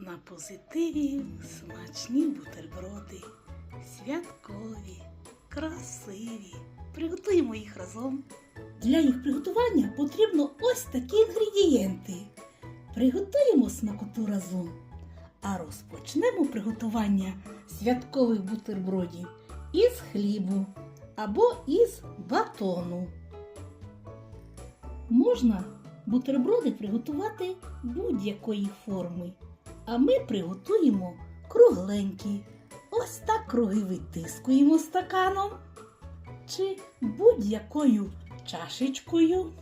На позитиві смачні бутерброди, святкові, красиві. Приготуємо їх разом. Для їх приготування потрібно ось такі інгредієнти. Приготуємо смакоту разом. А розпочнемо приготування святкових бутербродів із хлібу або із батону. Можна бутерброди приготувати будь-якої форми. А ми приготуємо кругленькі. Ось так круги витискуємо стаканом чи будь-якою чашечкою.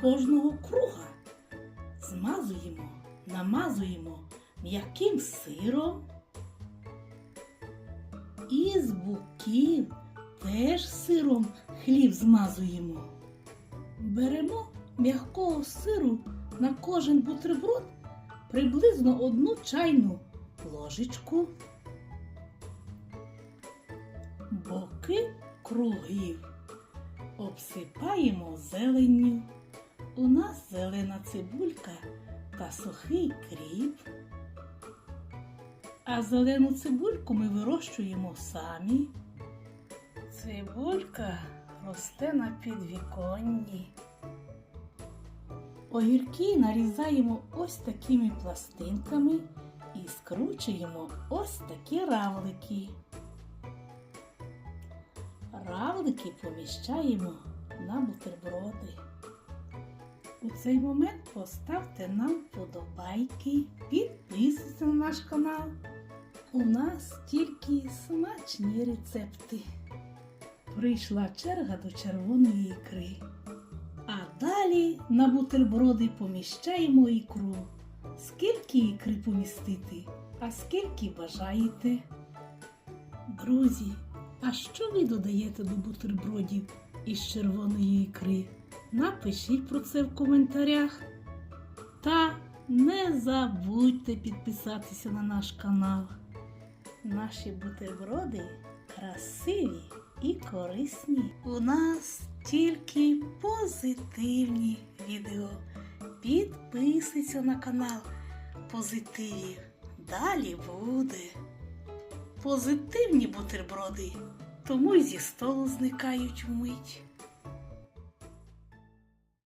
Кожного круга змазуємо, намазуємо м'яким сиром. І з боків теж сиром хліб змазуємо. Беремо м'якого сиру на кожен бутерброд приблизно одну чайну ложечку. Боки кругів обсипаємо зеленню. У нас зелена цибулька та сухий кріп. А зелену цибульку ми вирощуємо самі. Цибулька росте на підвіконні. Огірки нарізаємо ось такими пластинками і скручуємо ось такі равлики. Равлики поміщаємо на бутерброди. У цей момент поставте нам вподобайки, підписуйтесь на наш канал. У нас тільки смачні рецепти. Прийшла черга до червоної ікри. Далі на бутерброди поміщаємо ікру. Скільки ікри помістити, а скільки бажаєте. Друзі, а що ви додаєте до бутербродів із червоної ікри? Напишіть про це в коментарях. Та не забудьте підписатися на наш канал. Наші бутерброди красиві і корисні. У нас тільки позитивні відео. Підписуйся на канал Позитивів. Далі буде. Позитивні бутерброди, тому й зі столу зникають вмить.